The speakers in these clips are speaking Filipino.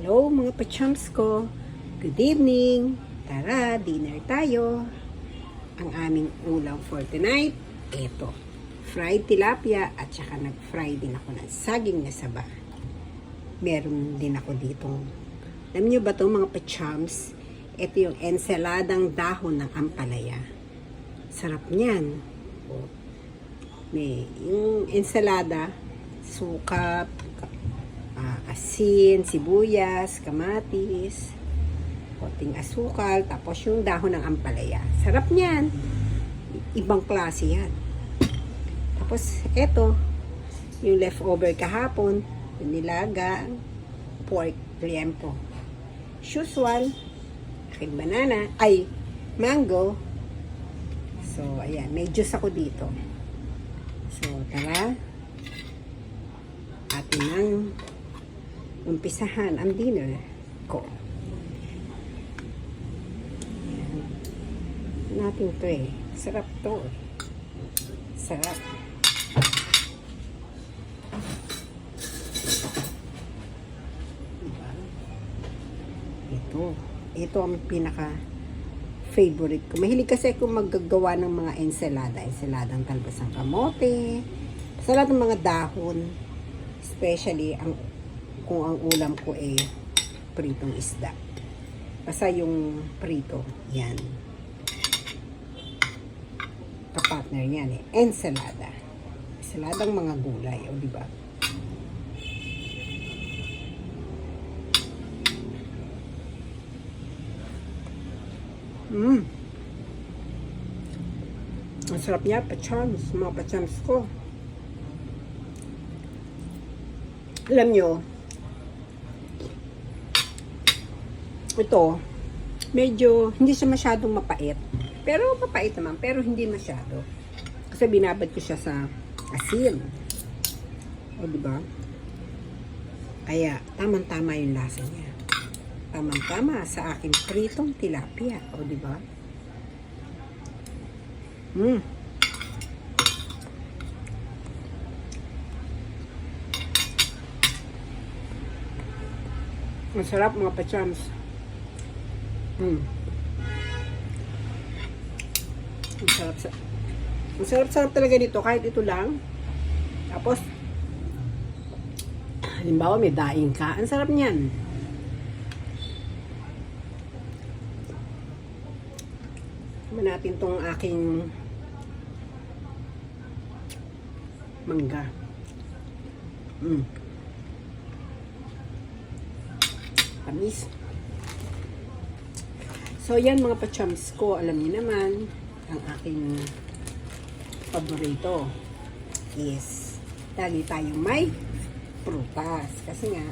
Hello mga pachams ko. Good evening. Tara, dinner tayo. Ang aming ulam for tonight, eto. Fried tilapia at saka nag-fry din ako ng saging na saba. Meron din ako ditong, alam niyo ba to mga pachams? Ito yung ensaladang dahon ng ampalaya. Sarap niyan. May, yung ensalada, suka, ah, asin, sibuyas, kamatis, konting asukal, tapos yung dahon ng ampalaya. Sarap niyan. Ibang klase yan. Tapos, eto, yung leftover kahapon, yung nilaga, pork liempo. Usual, aking banana, ay, mango. So, ayan, may juice ako dito. So, tara. Atin ang umpisahan ang dinner ko. Ayan. Natin to eh. Sarap to eh. Sarap. Ito. Ito ang pinaka favorite ko. Mahilig kasi ako maggagawa ng mga ensalada. Ensaladang talbasang kamote. Sa lahat ng mga dahon. Especially ang kung ang ulam ko ay pritong isda. Basta yung prito, yan. Kapartner yan eh. Ensalada. Ensaladang mga gulay, o di ba? Mmm. Ang sarap niya, pachams, mga pachams ko. Alam nyo, ito, medyo, hindi siya masyadong mapait. Pero mapait naman, pero hindi masyado. Kasi binabad ko siya sa asin. O, di ba? Kaya, tamang-tama yung lasa niya. Tamang-tama sa aking pritong tilapia. O, di ba? Mm. Ang sarap mga pachams. Mm. Ang sarap sa Ang sarap-sarap talaga dito kahit ito lang. Tapos halimbawa may daing ka. Ang sarap niyan. Naman natin tong aking mangga. Mm. Tamis. So, yan mga pachams ko. Alam niyo naman, ang aking paborito is lagi tayong may prutas. Kasi nga,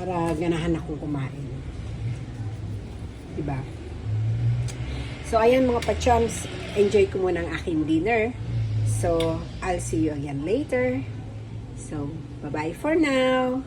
para ganahan akong kumain. Diba? So, ayan mga pachams, enjoy ko muna ang aking dinner. So, I'll see you again later. So, bye-bye for now.